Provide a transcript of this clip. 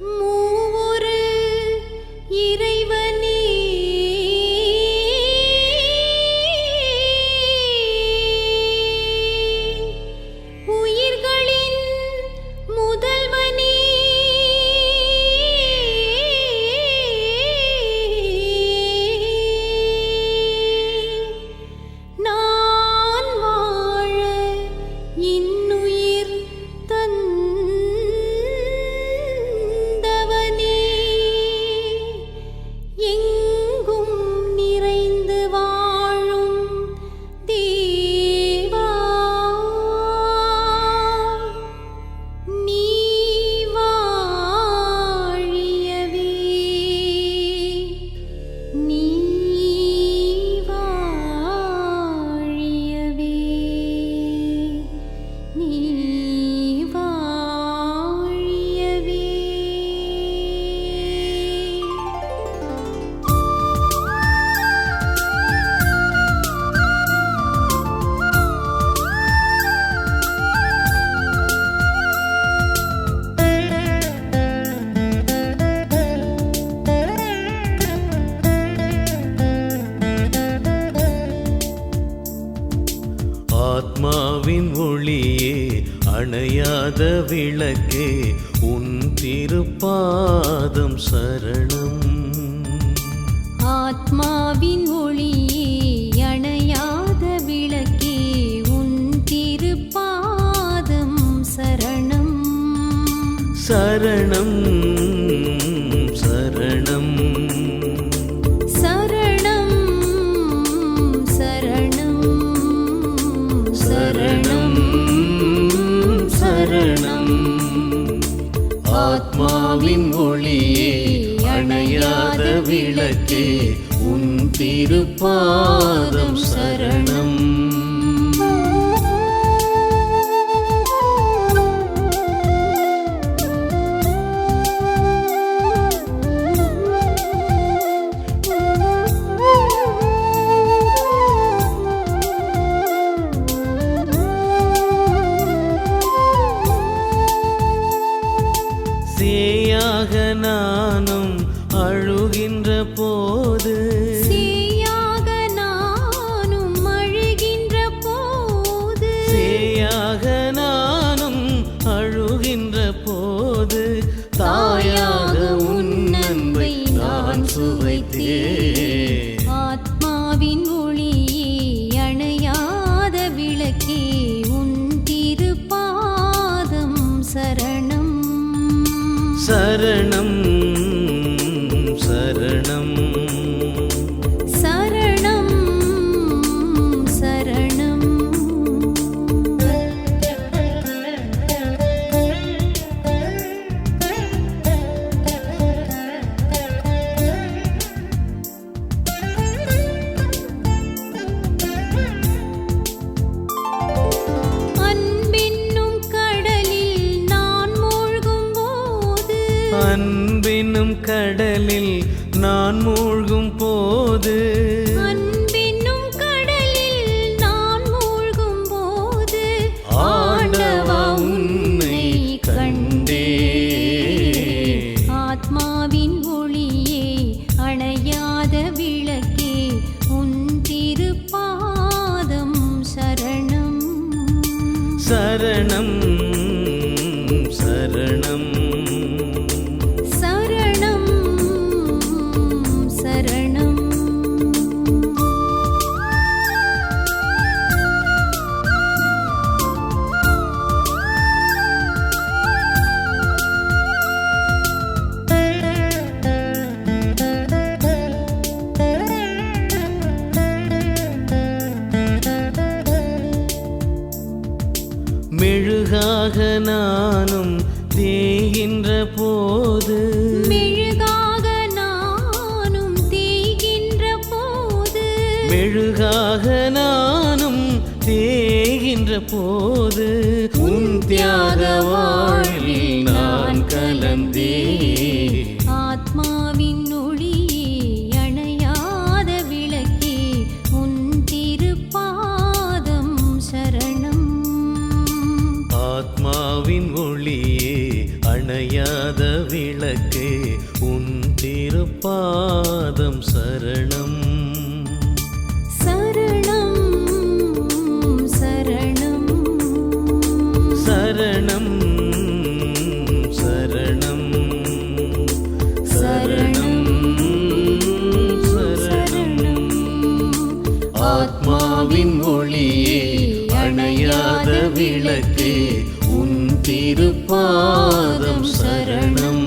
Mu ஆத்மாவின் ஒளியே அணையாத விளக்கே உன் திருப்பாதம் சரணம். ஆத்மாவின் ஒளி சரணம் ஆத்மாவின் ஒளியே அணையாத விளக்கே உன் திருப்பாதம் சரணம். சேயாக நானும் அழு அன்பினும் கடலில் நான் மூழ்கும் போது. அன்பென்னும் கடலில் நான் மூழ்கும் போது. ஆண்டவா உன்னை கண்டே. ஆத்மாவின் ஒளியே அணையாத விளக்கே உன் திருப்பாதம் சரணம். சரணம் சரணம். தேகின்ற போது உன் தியாக வாழ்வில் நான் கலந்தே ஆத்மாவின் ஒளியே அணையாத விளக்கே உன் திருப்பாதம் சரணம். ஆத்மாவின் ஒளியே அணை அணையாத விளக்கே உன் திருப்பாதம் சரணம். சரணம் சரணம் சரணம் சரணம். ஆத்மாவின் ஒளியே அணையாத விளக்கே உன் திருப்பாதம் சரணம்.